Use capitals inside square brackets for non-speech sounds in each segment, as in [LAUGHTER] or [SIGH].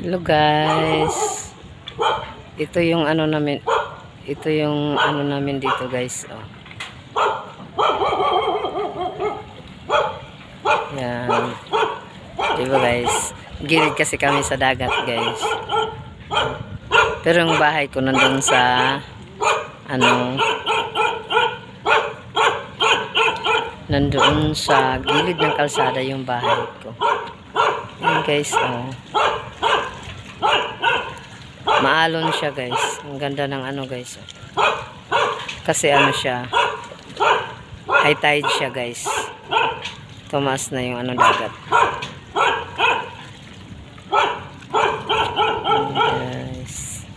Hello guys. Ito yung ano namin. Ito yung ano namin dito guys. Oh. Yan. Diba guys? Gilid kasi kami sa dagat guys. Pero yung bahay ko nandun sa ano nandoon sa gilid ng kalsada yung bahay ko. Yan guys, oh. Maalon siya guys. Ang ganda ng ano guys. Kasi ano siya. High tide siya guys. Tumaas na yung ano dagat. Guys.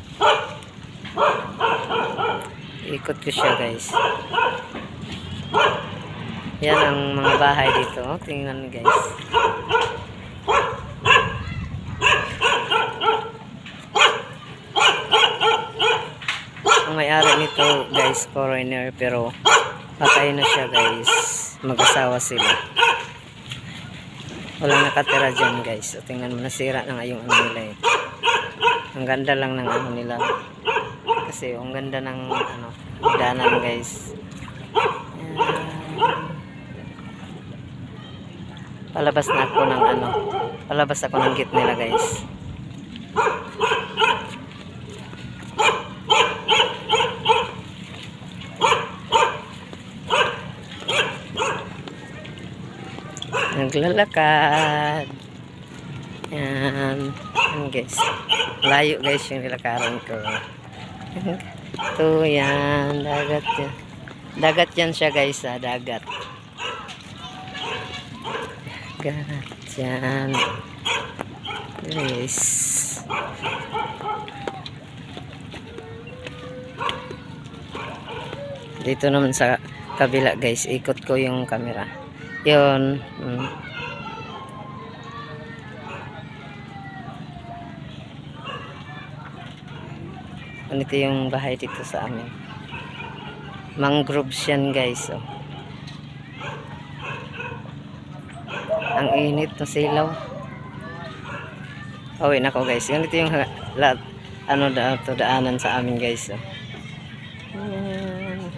Ikot ko siya guys. Yan ang mga bahay dito. Tingnan guys. Ang may-ari nito guys, foreigner pero patay na siya guys. Mag-asawa sila. Walang nakatira dyan guys. O, tingnan mo, nasira na nga yung ano nila eh. Ang ganda lang ng ano nila. Kasi ang ganda ng ano, danan guys. Palabas na ako ng ano. Palabas ako ng gate nila guys. Naglalakad. Yan. Yan guys. Layo guys yung nilakaran ko. Ito yan. Dagat yan. Dagat yan siya guys ha. Dagat. Dagat yan. Guys. Dito naman sa kabila guys. Ikot ko yung camera. Yun. Mm. Ganito yung bahay dito sa amin. Mangroves yan guys. Oh. Ang init ng silaw. Pauwi na ko guys. Ganito yung ha- lahat, ano da, to daanan sa amin guys. Oh. Ayan.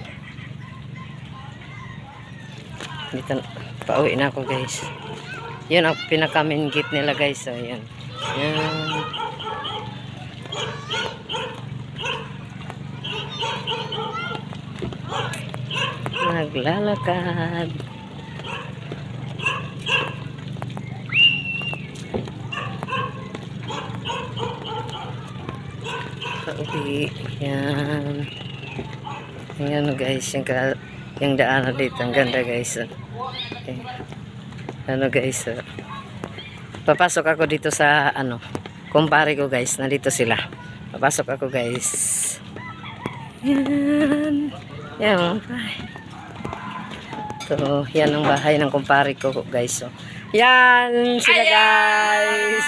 Dito, pauwi na ako guys. Yun ang pinaka main gate nila guys. So, yan. Yan. Naglalakad. Pauwi. Yan. Yan guys. Yung, yung daanan dito. Ang ganda guys. Okay. Ano guys. Papasok ako dito sa ano. Kumpare ko guys. Nandito sila. Papasok ako guys. Yan. Yan mga. So, yan ang bahay ng kumpare ko guys. So, yan sila guys.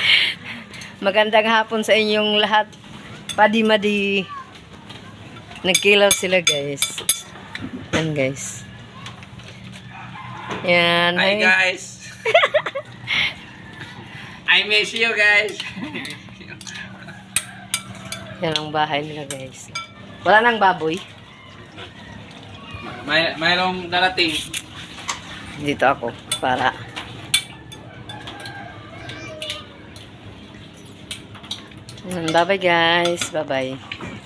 [LAUGHS] Magandang hapon sa inyong lahat. Padi-madi. Nagkilaw sila guys. Yan guys. Yan. Hi guys. [LAUGHS] I miss you guys. Yan ang bahay nila guys. Wala nang baboy. May mayroong darating. Dito ako para Bye bye guys. Bye bye.